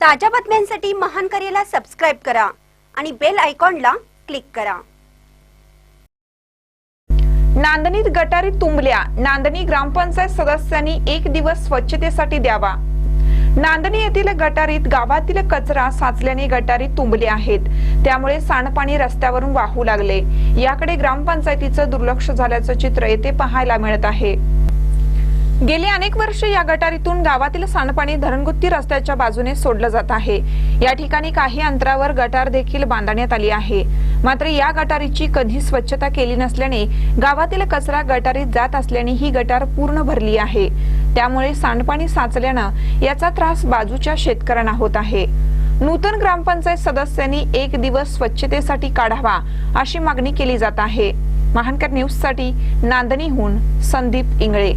ताज्या बातम्यांसाठी महान करेला सबस्क्राईब करा आणि बेल आयकॉनला क्लिक करा. नांदणीत गटारी तुंबल्या. नांदणी ग्रामपंचायत सदस्यांनी एक दिवस स्वच्छतेसाठी द्यावा. नांदणी येथील गटारीत गावातील कचरा साचल्याने गटारीत तुंबले आहेत. त्यामुळे सांडपाणी रस्त्यावरून वाहू लागले. याकडे ग्रामपंचायतीचं दुर्लक्ष झाल्याचं चित्र येथे पाहायला मिळत आहे. गेली अनेक वर्ष या गटारीतून गावातील सांडपाणी धरणगुत्ती रस्त्याच्या बाजूने सोडलं जात आहे. या ठिकाणी काही अंतरावर गटार देखील बांधण्यात आली आहे. मात्र या गटारीची कधी स्वच्छता केली नसल्याने गावातील कचरा गटारीत जात असल्याने ही गटार पूर्ण भरली आहे. त्यामुळे सांडपाणी साचल्यानं याचा त्रास बाजूच्या शेतकऱ्यांना होत आहे. नूतन ग्रामपंचायत सदस्यांनी एक दिवस स्वच्छतेसाठी काढावा अशी मागणी केली जात आहे. महानकर न्यूजसाठी नांदणीहून संदीप इंगळे.